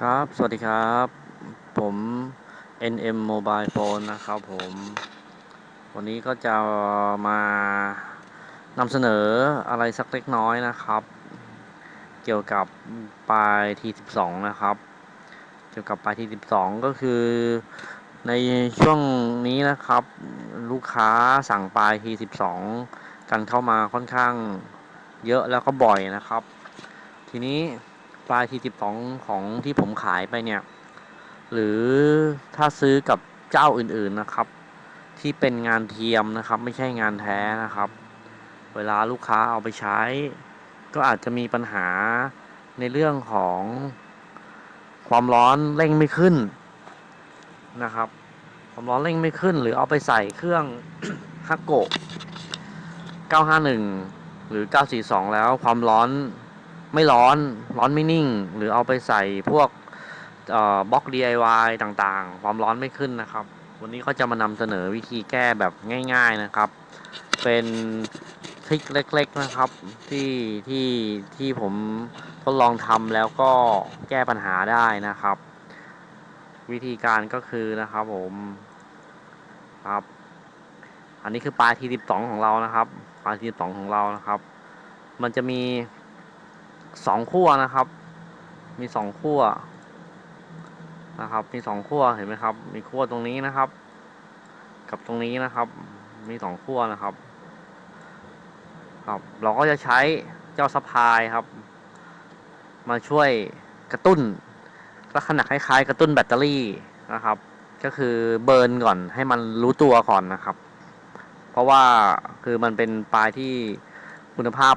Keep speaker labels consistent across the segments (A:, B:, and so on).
A: ครับ สวัสดีครับ ผม NM Mobile Phone นะครับผม วันนี้ก็จะมานำเสนออะไรสักเล็กน้อยนะครับ เกี่ยวกับปลาย T12 นะครับ เกี่ยวกับปลาย T12 ก็คือในช่วงนี้นะครับ ลูกค้าสั่งปลาย T12 กันเข้ามาค่อนข้างเยอะแล้วก็บ่อยนะครับ ทีนี้ ปลาย T12 ของที่ผมขายไปเนี่ย หรือถ้าซื้อกับเจ้าอื่นๆนะครับ ที่เป็นงานเทียมนะครับ ไม่ใช่งานแท้นะครับ เวลาลูกค้าเอาไปใช้ ก็อาจจะมีปัญหาในเรื่องของความร้อนเร่งไม่ขึ้นนะครับ ความร้อนเร่งไม่ขึ้น หรือเอาไปใส่เครื่องฮักโก951 หรือ 942 แล้วความร้อน ไม่ร้อนร้อนไม่นิ่ง หรือเอาไปใส่พวกบล็อก DIY ต่างๆ ความร้อนไม่ขึ้นนะครับ วันนี้ก็จะมานำเสนอวิธีแก้แบบง่าย ๆนะครับ เป็นทริคเล็ก ๆนะครับ ที่ที่ที่ผมทดลองทำแล้วก็แก้ปัญหาได้นะครับ วิธีการก็คือนะครับผมครับอันนี้คือปลายทีสิบสองของเรานะครับ ปลายทีสิบสองของเรานะครับ มันจะมี สองขั้วนะครับ มีสองขั้วนะครับ มีสองขั้วเห็นไหมครับ มีขั้วตรงนี้นะครับ กับตรงนี้นะครับ มีสองขั้วนะครับครับ เราก็จะใช้เจ้าซัพพลายครับ มาช่วยกระตุ้นลักษณะคล้ายๆ กระตุ้นแบตเตอรี่นะครับ ก็คือเบิร์นก่อนให้มันรู้ตัวก่อนนะครับ เพราะว่าคือมันเป็นปลายที่คุณภาพ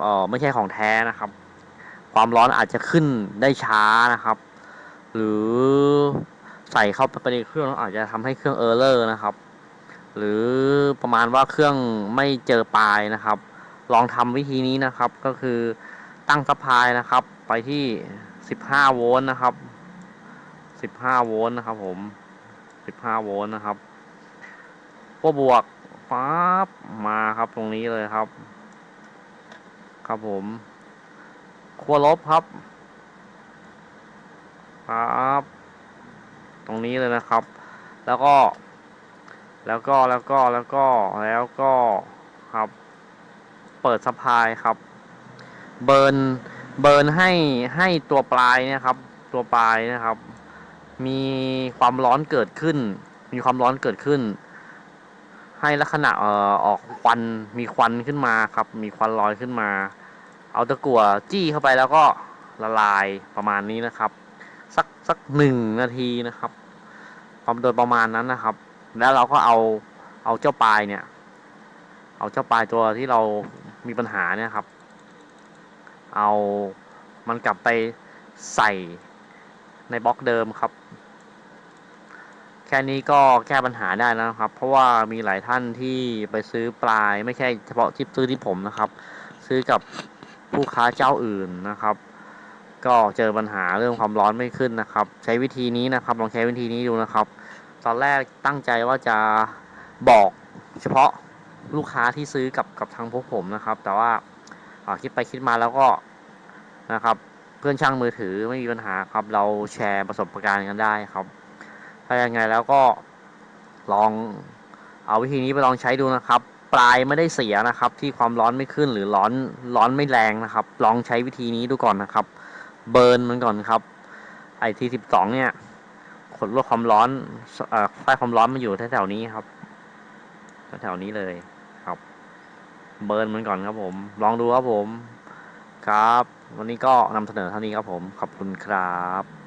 A: เอ่อไม่ใช่ของแท้นะครับ ความร้อนอาจจะขึ้นได้ช้านะครับ หรือใส่เข้าไปในเครื่องอาจจะทำให้เครื่องเออร์เลอร์นะครับ หรือประมาณว่าเครื่องไม่เจอปลายนะครับ ลองทำวิธีนี้นะครับก็คือตั้งซัพพลายนะครับ ไปที่ 15 โวลต์นะครับ 15 โวลต์นะครับ ผม 15 โวลต์นะครับขั้วบวกปั๊บมาครับตรงนี้เลยครับ ครับผมขั้วลบครับครับ ตรงนี้เลยนะครับ แล้วก็ แล้วก็แล้วก็แล้วก็แล้วก็ครับ เปิดสะพายครับ เบิร์นเบิร์นให้ให้ตัวปลายนี่ยครับ ตัวปลายนะครับ มีความร้อนเกิดขึ้น มีความร้อนเกิดขึ้น ให้ลักษณะเอ่อออกควันมีควันขึ้นมาครับ มีควันลอยขึ้นมา เอาตะกั่วจี้เข้าไปแล้วก็ละลายประมาณนี้นะครับ สักสักหนึ่งนาทีนะครับความโดยประมาณนั้นนะครับ แล้วเราก็เอาเอาเจ้าปลายเนี่ย เอาเจ้าปลายตัวที่เรามีปัญหาเนี่ยครับ เอามันกลับไปใส่ในบล็อกเดิมครับ แค่นี้ก็แก้ปัญหาได้แล้วนะครับ เพราะว่ามีหลายท่านที่ไปซื้อปลายไม่ใช่เฉพาะที่ซื้อที่ผมนะครับ ซื้อกับ ผู้ค้าเจ้าอื่นนะครับ ก็เจอปัญหาเรื่องความร้อนไม่ขึ้นนะครับ ใช้วิธีนี้นะครับลองใช้วิธีนี้ดูนะครับ ตอนแรกตั้งใจว่าจะบอกเฉพาะลูกค้าที่ซื้อกับกับทางพวกผมนะครับ แต่ว่าคิดไปคิดมาแล้วก็นะครับ เพื่อนช่างมือถือไม่มีปัญหาครับ เราแชร์ประสบการณ์กันได้ครับ ถ้ายังไงแล้วก็ลองเอาวิธีนี้ไปลองใช้ดูนะครับ ปลายไม่ได้เสียนะครับ ที่ความร้อนไม่ขึ้นหรือร้อนร้อนไม่แรงนะครับ ลองใช้วิธีนี้ดูก่อนนะครับ เบิร์นมันก่อนครับไอทีสิบสองเนี่ยขดลดความร้อนเอ่อค่ายความร้อนมันอยู่แถวๆนี้ครับแถวๆนี้เลยครับ เบิร์นมันก่อนครับผม ลองดูครับผม ครับ วันนี้ก็นำเสนอเท่านี้ครับผม ขอบคุณครับ